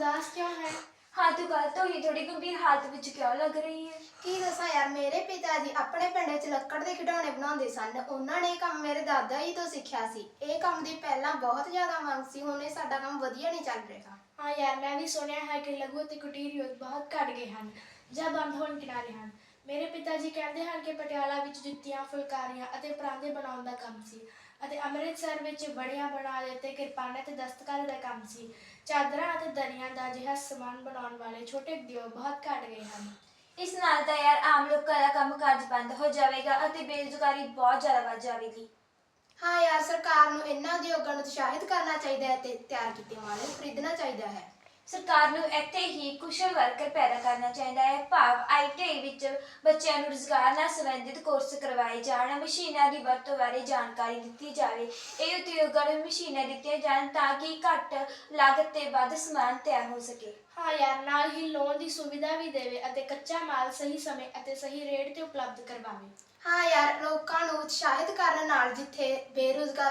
ਉਦਾਸ ਕਿਉਂ ਹੈ? ਹਾਂ ਤੂੰ ਗੱਲ ਤੋਂ ਹੀ ਥੋੜੀ ਗੰਭੀਰ ਹਾਲਤ ਵਿੱਚ ਕਿਉਂ ਲੱਗ ਰਹੀ ਹੈ? ਕੀ ਦੱਸਾਂ ਯਾਰ ਮੇਰੇ ਪਿਤਾ ਜੀ ਆਪਣੇ ਪਿੰਡ ਵਿੱਚ ਲੱਕੜ ਦੇ ਖਿਡੌਣੇ ਬਣਾਉਂਦੇ ਸਨ। ਉਹਨਾਂ ਨੇ ਇਹ ਕੰਮ ਮੇਰੇ ਦਾਦਾ ਜੀ ਤੋਂ ਸਿੱਖਿਆ ਸੀ। ਇਹ ਕੰਮ ਦੀ ਪਹਿਲਾਂ ਬਹੁਤ ਜ਼ਿਆਦਾ ਮੰਗ ਸੀ ਹੁਣ ਇਹ ਸਾਡਾ ਕੰਮ ਵਧੀਆ ਨਹੀਂ ਚੱਲ ਰਿਹਾ। ਹਾਂ ਯਾਰ ਮੈਂ ਵੀ ਸੁਣਿਆ ਹੈ ਕਿ ਲਘੂ ਅਤੇ ਕੁਟੀਰ ਉਦਯੋਗ ਬਹੁਤ ਘਟ ਗਏ ਹਨ ਜਾਂ ਬੰਦ ਹੋਣ ਕਿਨਾਰੇ ਹਨ। ਮੇਰੇ ਪਿਤਾ ਜੀ ਕਹਿੰਦੇ ਹਨ ਕਿ ਪਟਿਆਲਾ ਵਿੱਚ ਜੁੱਤੀਆਂ ਫੁਲਕਾਰੀਆਂ ਅਤੇ ਪਰਾਂਦੇ ਬਣਾਉਣ ਦਾ ਕੰਮ ਸੀ ਅਤੇ ਅੰਮ੍ਰਿਤਸਰ ਵਿੱਚ ਬੜੀਆਂ ਬਣਾ ਦੇ ਤੇ ਕਿਰਪਾਨਾਂ ਤੇ ਦਸਤਕਾਰੀ ਦਾ ਕੰਮ ਸੀ। ਚਾਦਰਾਂ ਅਤੇ ਦਰੀਆਂ ਦਾ ਅਜਿਹਾ ਸਮਾਨ ਬਣਾਉਣ ਵਾਲੇ ਛੋਟੇ ਉਦਯੋਗ ਬਹੁਤ ਘਟ ਗਏ ਹਨ। ਇਸ ਨਾਲ ਤਾਂ ਯਾਰ ਆਮ ਲੋਕਾਂ ਦਾ ਕੰਮ ਕਾਜ ਬੰਦ ਹੋ ਜਾਵੇਗਾ ਅਤੇ ਬੇਰੁਜ਼ਗਾਰੀ ਬਹੁਤ ਜ਼ਿਆਦਾ ਵੱਧ ਜਾਵੇਗੀ। ਹਾਂ ਯਾਰ ਸਰਕਾਰ ਨੂੰ ਇਹਨਾਂ ਉਦਯੋਗਾਂ ਨੂੰ ਉਤਸ਼ਾਹਿਤ ਕਰਨਾ ਚਾਹੀਦਾ ਹੈ ਤੇ ਤਿਆਰ ਕੀਤੇ ਮਾਲ ਨੂੰ ਖਰੀਦਣਾ ਚਾਹੀਦਾ ਹੈ। ਸਰਕਾਰ ਨੂੰ ਇੱਥੇ ਹੀ ਕੁਸ਼ਲ ਵਰਕਰ ਪੈਦਾ ਕਰਨਾ ਚਾਹੀਦਾ ਹੈ। ਭਾਵ ਆਈਟੀਆਈ ਵਿੱਚ ਬੱਚਿਆਂ ਨੂੰ ਰੁਜ਼ਗਾਰ ਨਾਲ ਸੰਬੰਧਿਤ ਕੋਰਸ ਕਰਵਾਏ ਜਾਣ ਮਸ਼ੀਨਾਂ ਦੀ ਵਰਤੋਂ ਬਾਰੇ ਜਾਣਕਾਰੀ ਦਿੱਤੀ ਜਾਵੇ। ਇਹ ਉਦਯੋਗਾਂ ਨੂੰ ਮਸ਼ੀਨਾਂ ਦਿੱਤੀਆਂ ਜਾਣ ਤਾਂ ਕਿ ਘੱਟ ਲਾਗਤ ਤੇ ਵੱਧ ਸਮਾਨ ਤਿਆਰ ਹੋ ਸਕੇ। ਹਾਂ ਯਾਰ ਨਾਲ ਹੀ ਲੋਨ ਦੀ ਸੁਵਿਧਾ ਵੀ ਦੇਵੇ ਅਤੇ ਕੱਚਾ ਮਾਲ ਸਹੀ ਸਮੇਂ ਅਤੇ ਸਹੀ ਰੇਟ ਤੇ ਉਪਲਬਧ ਕਰਵਾਵੇ। ਹਾਂ ਯਾਰ ਲੋਕਾਂ ਨੂੰ ਉਤਸ਼ਾਹਿਤ ਕਰਨ ਨਾਲ ਜਿੱਥੇ ਬੇਰੁਜ਼ਗਾਰ